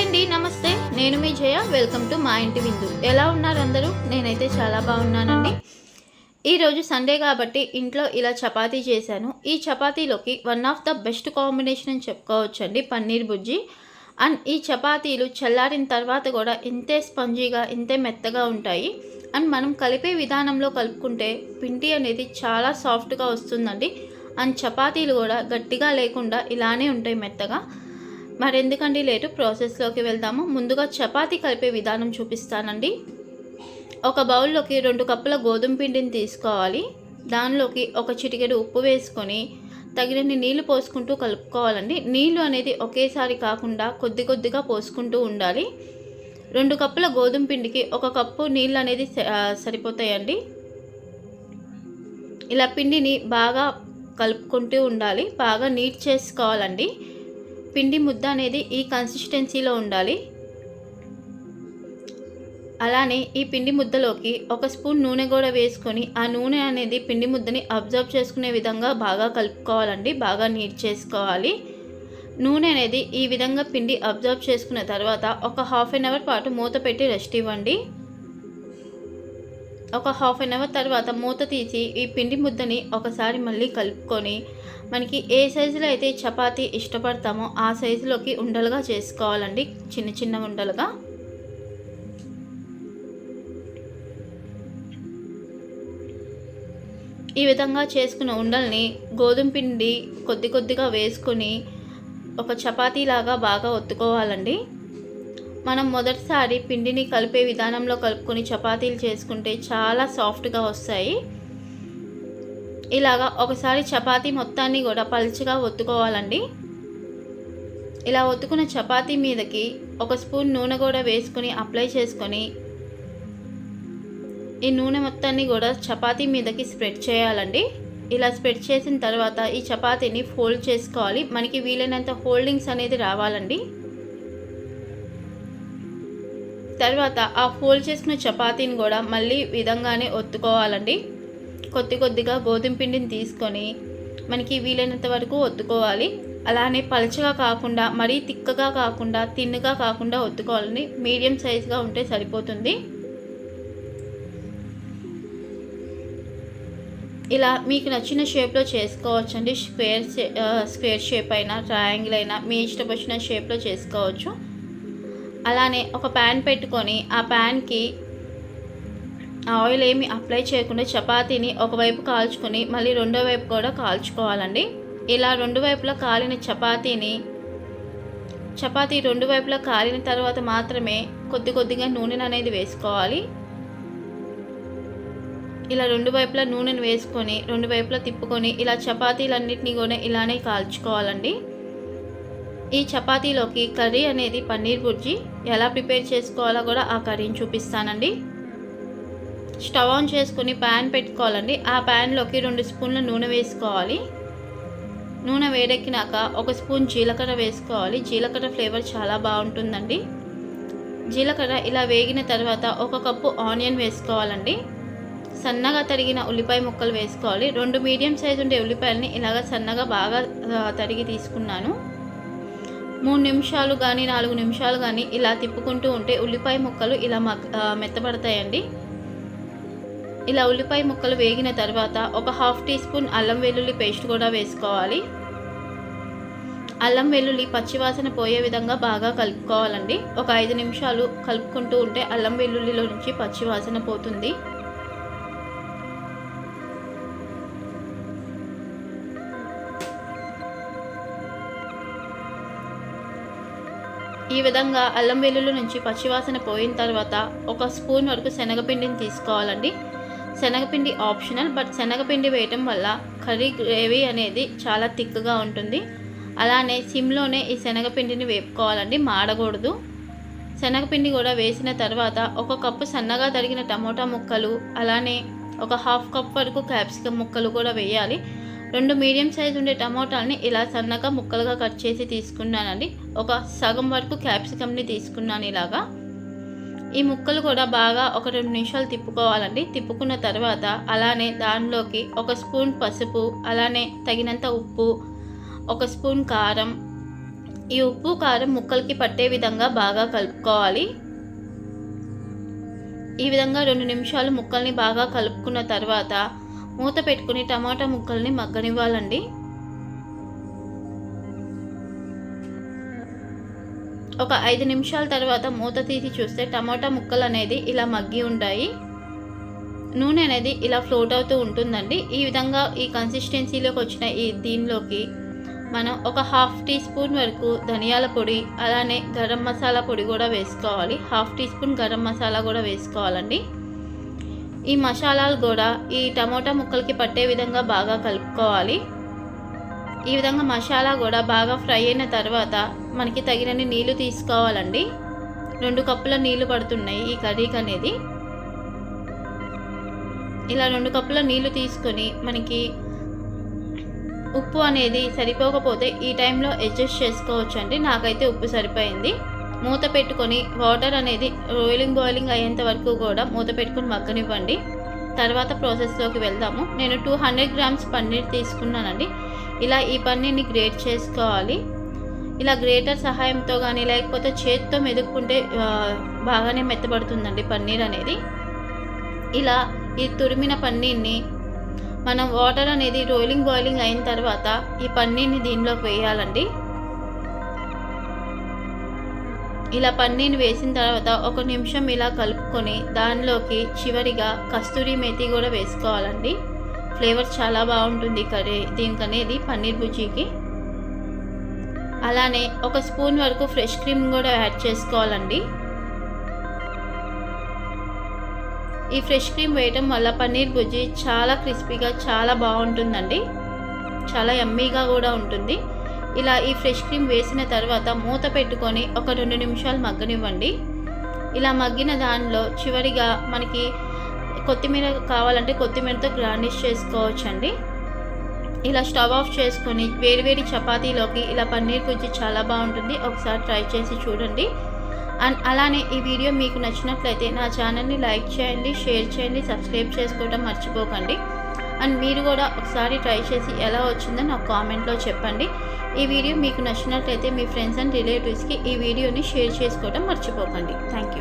Hi అండి నమస్తే. నేను మీ జయ. వెల్కమ్ టు మా ఇంటి విందు. ఎలా ఉన్నారు అందరూ? నేనైతే చాలా బాగున్నానండి. ఈరోజు సండే కాబట్టి ఇంట్లో ఇలా చపాతీ చేశాను. ఈ చపాతీలోకి one of the best combination అని చెప్పుకోవచ్చండి పన్నీర్ బుజ్జి. అండ్ ఈ చపాతీలు చల్లారిన తర్వాత కూడా ఇంతే స్పంజీగా ఇంతే మెత్తగా ఉంటాయి. అండ్ మనం కలిపే విధానంలో కలుపుకుంటే పిండి అనేది చాలా సాఫ్ట్గా వస్తుందండి. అండ్ చపాతీలు కూడా గట్టిగా లేకుండా ఇలానే ఉంటాయి మెత్తగా. మరెందుకండి లేటు ప్రాసెస్లోకి వెళ్దాము. ముందుగా చపాతీ కలిపే విధానం చూపిస్తానండి. ఒక బౌల్లోకి రెండు కప్పుల గోధుమ పిండిని తీసుకోవాలి. దానిలోకి ఒక చిటికెడు ఉప్పు వేసుకొని తగినన్ని నీళ్ళు పోసుకుంటూ కలుపుకోవాలండి. నీళ్ళు అనేది ఒకేసారి కాకుండా కొద్ది కొద్దిగా పోసుకుంటూ ఉండాలి. రెండు కప్పుల గోధుమ పిండికి ఒక కప్పు నీళ్ళు అనేది సరిపోతాయండి. ఇలా పిండిని బాగా కలుపుకుంటూ ఉండాలి. బాగా నీట్ చేసుకోవాలండి. పిండి ముద్ద అనేది ఈ కన్సిస్టెన్సీలో ఉండాలి. అలానే ఈ పిండి ముద్దలోకి ఒక స్పూన్ నూనె కూడా వేసుకొని ఆ నూనె అనేది పిండి ముద్దని అబ్జర్వ్ చేసుకునే విధంగా బాగా కలుపుకోవాలండి బాగా నీట్ చేసుకోవాలి. నూనె అనేది ఈ విధంగా పిండి అబ్జర్వ్ చేసుకున్న తర్వాత ఒక హాఫ్ అన్ అవర్ పాటు మూత పెట్టి రెస్ట్ ఇవ్వండి. ఒక హాఫ్ అన్ అవర్ తర్వాత మూత తీసి ఈ పిండి ముద్దని ఒకసారి మళ్ళీ కలుపుకొని మనకి ఏ సైజులో అయితే చపాతీ ఇష్టపడతామో ఆ సైజులోకి ఉండలుగా చేసుకోవాలండి. చిన్న చిన్న ఉండలుగా. ఈ విధంగా చేసుకున్న ఉండల్ని గోధుమ పిండి కొద్ది కొద్దిగా వేసుకొని ఒక చపాతీలాగా బాగా ఒత్తుకోవాలండి. మనం మొదటిసారి పిండిని కలిపే విధానంలో కలుపుకొని చపాతీలు చేసుకుంటే చాలా సాఫ్ట్గా వస్తాయి. ఇలాగా ఒకసారి చపాతీ మొత్తాన్ని కూడా పలుచగా ఒత్తుకోవాలండి. ఇలా ఒత్తుకున్న చపాతీ మీదకి ఒక స్పూన్ నూనె కూడా వేసుకొని అప్లై చేసుకొని ఈ నూనె మొత్తాన్ని కూడా చపాతీ మీదకి స్ప్రెడ్ చేయాలండి. ఇలా స్ప్రెడ్ చేసిన తర్వాత ఈ చపాతీని ఫోల్డ్ చేసుకోవాలి. మనకి వీలైనంత హోల్డింగ్స్ అనేది రావాలండి. తర్వాత ఆ ఫోల్డ్ చేసిన చపాతీని కూడా మళ్ళీ విధంగానే ఒత్తుకోవాలండి. కొద్ది కొద్దిగా గోధుమ పిండిని తీసుకొని మనకి వీలైనంత వరకు ఒత్తుకోవాలి. అలానే పలచగా కాకుండా మరీ తిక్కగా కాకుండా తిన్నుగా కాకుండా ఒత్తుకోవాలండి. మీడియం సైజుగా ఉంటే సరిపోతుంది. ఇలా మీకు నచ్చిన షేప్లో చేసుకోవచ్చండి. స్క్వేర్ షే- స్క్వేర్ షేప్ అయినా ట్రయాంగిల్ అయినా మీ ఇష్టం వచ్చిన షేప్లో చేసుకోవచ్చు. అలానే ఒక ప్యాన్ పెట్టుకొని ఆ ప్యాన్కి ఆయిల్ ఏమి అప్లై చేయకుండా చపాతీని ఒకవైపు కాల్చుకొని మళ్ళీ రెండో వైపు కూడా కాల్చుకోవాలండి. ఇలా రెండు వైపులా కాలిన చపాతీని చపాతీ రెండు వైపులా కాలిన తర్వాత మాత్రమే కొద్ది కొద్దిగా నూనెను అనేది వేసుకోవాలి. ఇలా రెండు వైపులా నూనెను వేసుకొని రెండు వైపులా తిప్పుకొని ఇలా చపాతీలన్నింటినీ కూడా ఇలానే కాల్చుకోవాలండి. ఈ చపాతీలోకి కర్రీ అనేది పన్నీర్ బుర్జీ. ఎలా ప్రిపేర్ చేసుకోవాలో కూడా ఆ కర్రీని చూపిస్తానండి. స్టవ్ ఆన్ చేసుకుని ప్యాన్ పెట్టుకోవాలండి. ఆ ప్యాన్లోకి రెండు స్పూన్ల నూనె వేసుకోవాలి. నూనె వేడెక్కినాక ఒక స్పూన్ జీలకర్ర వేసుకోవాలి. జీలకర్ర ఫ్లేవర్ చాలా బాగుంటుందండి. జీలకర్ర ఇలా వేగిన తర్వాత ఒక కప్పు ఆనియన్ వేసుకోవాలండి. సన్నగా తరిగిన ఉల్లిపాయ ముక్కలు వేసుకోవాలి. రెండు మీడియం సైజు ఉండే ఉల్లిపాయలని ఇలాగ సన్నగా బాగా తరిగి తీసుకున్నాను. మూడు నిమిషాలు కానీ నాలుగు నిమిషాలు కానీ ఇలా తిప్పుకుంటూ ఉంటే ఉల్లిపాయ ముక్కలు ఇలా మెత్తబడతాయండి. ఇలా ఉల్లిపాయ ముక్కలు వేగిన తర్వాత ఒక హాఫ్ టీ స్పూన్ అల్లం వెల్లుల్లి పేస్ట్ కూడా వేసుకోవాలి. అల్లం వెల్లుల్లి పచ్చివాసన పోయే విధంగా బాగా కలుపుకోవాలండి. ఒక ఐదు నిమిషాలు కలుపుకుంటూ ఉంటే అల్లం వెల్లుల్లిలో నుంచి పచ్చివాసన పోతుంది. ఈ విధంగా అల్లం వెల్లుల్లి నుంచి పచ్చివాసన పోయిన తర్వాత ఒక స్పూన్ వరకు శనగపిండిని తీసుకోవాలండి. శనగపిండి ఆప్షనల్ బట్ శనగపిండి వేయటం వల్ల కర్రీ గ్రేవీ అనేది చాలా థిక్గా ఉంటుంది. అలానే సిమ్లోనే ఈ శనగపిండిని వేపుకోవాలండి మాడకూడదు. శనగపిండి కూడా వేసిన తర్వాత ఒక కప్పు సన్నగా తరిగిన టమోటా ముక్కలు అలానే ఒక హాఫ్ కప్ వరకు క్యాప్సికమ్ ముక్కలు కూడా వేయాలి. రెండు మీడియం సైజ్ ఉండే టమోటాలని ఇలా సన్నగా ముక్కలుగా కట్ చేసి తీసుకున్నానండి. ఒక సగం వరకు క్యాప్సికమ్ని తీసుకున్నాను ఇలాగా. ఈ ముక్కలు కూడా బాగా ఒక రెండు నిమిషాలు తిప్పుకోవాలండి. తిప్పుకున్న తర్వాత అలానే దానిలోకి ఒక స్పూన్ పసుపు అలానే తగినంత ఉప్పు ఒక స్పూన్ కారం. ఈ ఉప్పు కారం ముక్కలకి పట్టే విధంగా బాగా కలుపుకోవాలి. ఈ విధంగా రెండు నిమిషాలు ముక్కల్ని బాగా కలుపుకున్న తర్వాత మూత పెట్టుకుని టమాటా ముక్కల్ని మగ్గనివ్వాలండి. ఒక ఐదు నిమిషాల తర్వాత మూత తీసి చూస్తే టమాటా ముక్కలు అనేది ఇలా మగ్గి ఉంటాయి. నూనె అనేది ఇలా ఫ్లోట్ అవుతూ ఉంటుందండి. ఈ విధంగా ఈ కన్సిస్టెన్సీలోకి వచ్చిన ఈ దీనిలోకి మనం ఒక హాఫ్ టీ స్పూన్ వరకు ధనియాల పొడి అలానే గరం మసాలా పొడి కూడా వేసుకోవాలి. Half teaspoon garam masala కూడా వేసుకోవాలండి. ఈ మసాలాలు కూడా ఈ టమోటా ముక్కలకి పట్టే విధంగా బాగా కలుపుకోవాలి. ఈ విధంగా మసాలా కూడా బాగా ఫ్రై అయిన తర్వాత మనకి తగినన్ని నీళ్ళు తీసుకోవాలండి. రెండు కప్పుల నీళ్ళు పడుతున్నాయి ఈ కర్రీకి అనేది. ఇలా రెండు కప్పుల నీళ్ళు తీసుకొని మనకి ఉప్పు అనేది సరిపోకపోతే ఈ టైంలో అడ్జస్ట్ చేసుకోవచ్చు అండి నాకైతే ఉప్పు సరిపోయింది. మూత పెట్టుకొని వాటర్ అనేది రోయిలింగ్ బాయిలింగ్ అయ్యేంత వరకు కూడా మూత పెట్టుకొని మగ్గనివ్వండి. తర్వాత ప్రాసెస్లోకి వెళ్దాము. నేను టూ హండ్రెడ్ గ్రామ్స్ పన్నీర్ తీసుకున్నానండి. ఇలా ఈ పన్నీర్ని గ్రేట్ చేసుకోవాలి. ఇలా గ్రేటర్ సహాయంతో కానీ లేకపోతే చేతితో మెదుక్కుంటే బాగానే మెత్తబడుతుందండి పన్నీర్ అనేది. ఇలా ఈ తురిమిన పన్నీర్ని మనం వాటర్ అనేది రోలింగ్ బాయిలింగ్ అయిన తర్వాత ఈ పన్నీర్ని దీనిలోకి వేయాలండి. ఇలా పన్నీర్ వేసిన తర్వాత ఒక నిమిషం ఇలా కలుపుకొని దానిలోకి చివరిగా కస్తూరి మేతి కూడా వేసుకోవాలండి. ఫ్లేవర్ చాలా బాగుంటుంది కర్రీ దీనికి అనేది పన్నీర్ బుజ్జీకి. అలానే ఒక స్పూన్ వరకు ఫ్రెష్ క్రీమ్ కూడా యాడ్ చేసుకోవాలండి. ఈ ఫ్రెష్ క్రీమ్ వేయటం వల్ల పన్నీర్ బుజ్జి చాలా క్రిస్పీగా చాలా బాగుంటుందండి. చాలా ఎమ్మీగా కూడా ఉంటుంది. ఇలా ఈ ఫ్రెష్ క్రీమ్ వేసిన తర్వాత మూత పెట్టుకొని ఒక రెండు నిమిషాలు మగ్గనివ్వండి. ఇలా మగ్గిన దానిలో చివరిగా మనకి కొత్తిమీర కావాలంటే కొత్తిమీరతో గార్నిష్ చేసుకోవచ్చండి. ఇలా స్టవ్ ఆఫ్ చేసుకొని వేడివేడి చపాతీలోకి ఇలా పన్నీర్ గుజ్జి చాలా బాగుంటుంది. ఒకసారి ట్రై చేసి చూడండి. అండ్ అలానే ఈ వీడియో మీకు నచ్చినట్లయితే నా ఛానల్ని లైక్ చేయండి షేర్ చేయండి సబ్స్క్రైబ్ చేసుకోవడం మర్చిపోకండి. అండ్ మీరు కూడా ఒకసారి ట్రై చేసి ఎలా వచ్చిందో నాకు కామెంట్లో చెప్పండి. ఈ వీడియో మీకు నచ్చినట్లయితే మీ ఫ్రెండ్స్ అండ్ రిలేటివ్స్కి ఈ వీడియోని షేర్ చేసుకోవడం మర్చిపోకండి. Thank you